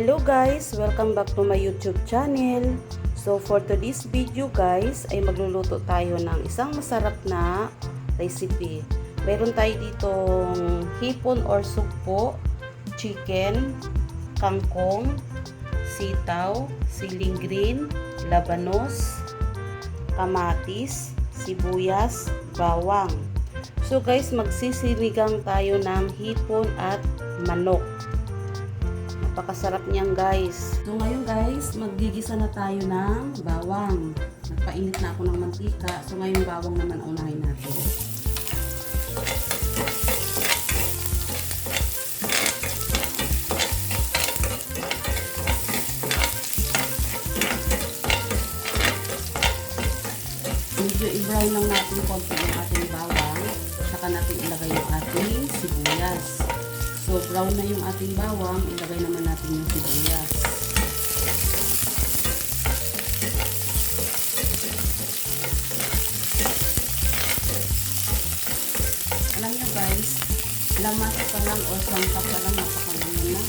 Hello guys! Welcome back to my YouTube channel. So for today's video guys, ay magluluto tayo ng isang masarap na recipe. Meron tayo ditong hipon or sugpo, chicken, kangkong, sitaw, siling green, labanos, kamatis, sibuyas, bawang. So guys, magsisinigang tayo ng hipon at manok. Napakasarap niyan guys. So ngayon guys, maggigisa na tayo ng bawang. Nagpainit na ako ng mantika. So ngayon bawang naman unahin natin. Medyo i-brown lang natin konti yung ating bawang. Saka natin ilagay yung ating sibuyas. So, brown na yung ating bawang, ilagay naman natin yung sibuyas. Alam nyo guys, lamas pa lang o sangkap pa lang, napakalangan na.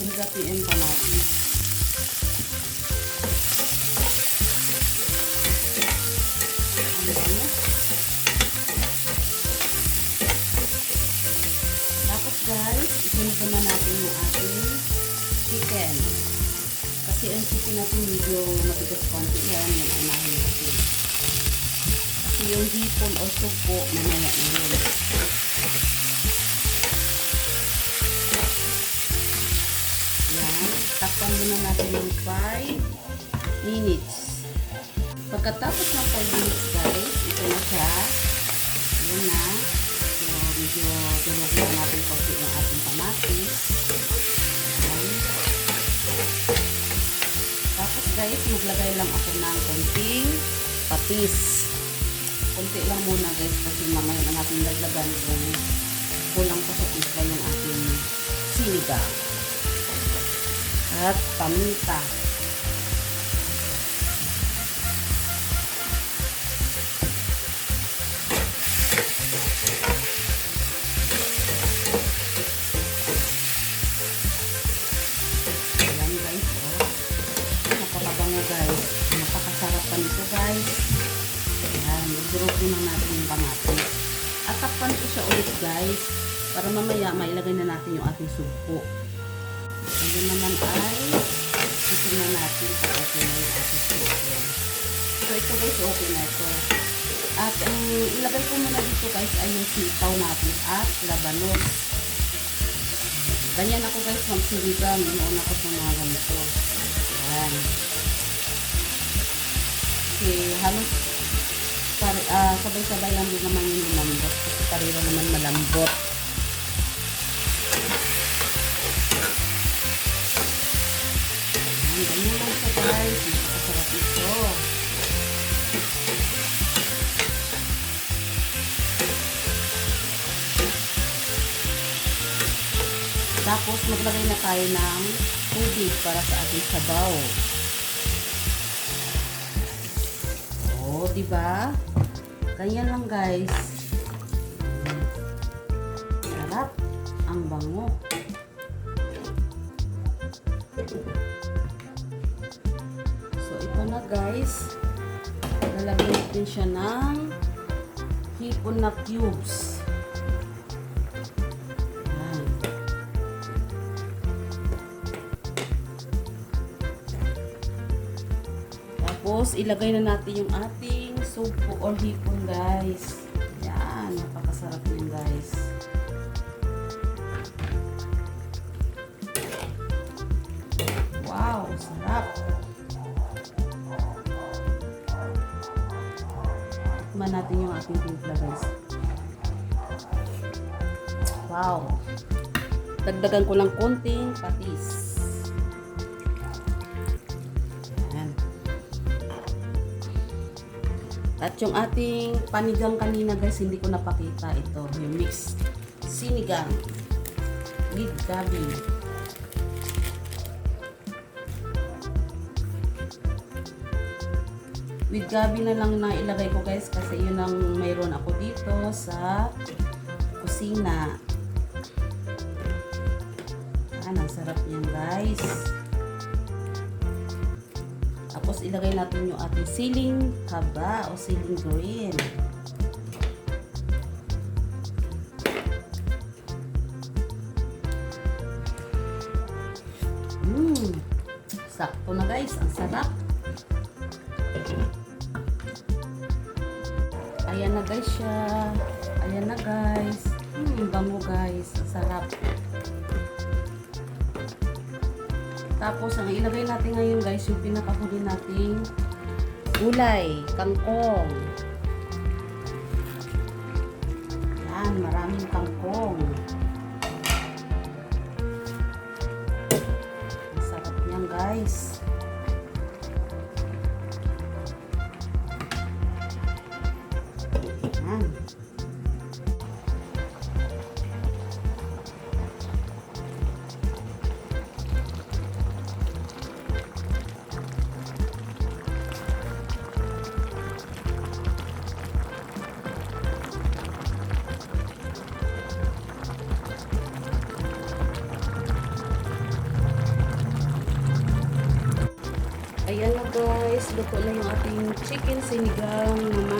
Singgapi and kamatis. Ano ba yan? Tapos guys, naman natin yung ating chicken. Kasi ang chicken natin medyo matigas konti yan, yan ang unahin natin. Kasi yung hipon o sugpo, mamaya na yun. Yan, takpan muna natin ng 5 minutes. Pagkatapos ng 5 minutes guys, ito na siya. Ayan na. Medyo tulogin na natin konti yung ating kamatis. Tapos guys, maglagay lang ako ng konting patis. Konti lang muna guys kasi mamaya na natin laglagan kung kulang pa sa timpla yung ating sinigang. At paminta. Mag-drop na natin yung kamatis. At takpan ko siya ulit guys. Para mamaya mailagay na natin yung ating supo. Ayan naman ay titignan natin kung okay na yung ating supo. So ito guys, okay na ito. At ang ilagay ko muna dito guys ay yung sitaw natin at labanos. Ganyan ako guys magsiligang. Inuuna ko sa mga ganito. Ayan. Kasi halos ah, sabay-sabay lang din naman yung lumambot. Kasi parira naman malambot. Ayan, ganyan lang siya guys. Napakasarap ito. Tapos maglagay na tayo ng tubig para sa ating sabaw. Oh, di ba? Ganyan lang, guys. Sarap. Ang bango. So, ito na, guys. Lalagyan natin siya ng hipon na cubes. Tapos, ilagay na natin yung ating supo or hipon, guys. Yan, napakasarap yun, guys. Wow, sarap. Tikman natin yung ating timpla, guys. Wow. Dagdagan ko ng konting patis. At yung ating panigang kanina guys, hindi ko napakita ito. Yung mix sinigang with gabi. With gabi na lang na ilagay ko guys kasi yun ang mayroon ako dito sa kusina. Yan, ang sarap niyan guys. Tapos ilagay natin yung ating siling kaba o siling green. Mmm, sakto na guys, ang sarap. Ayan na guys siya. Ayan na guys. Hmm, bango guys. Sarap. Tapos, ang ilagay natin ngayon guys, yung pinakahuli nating gulay, kangkong. Yan, maraming kangkong. Ang sarap niyan guys. Luto na yung ating chicken sinigang na.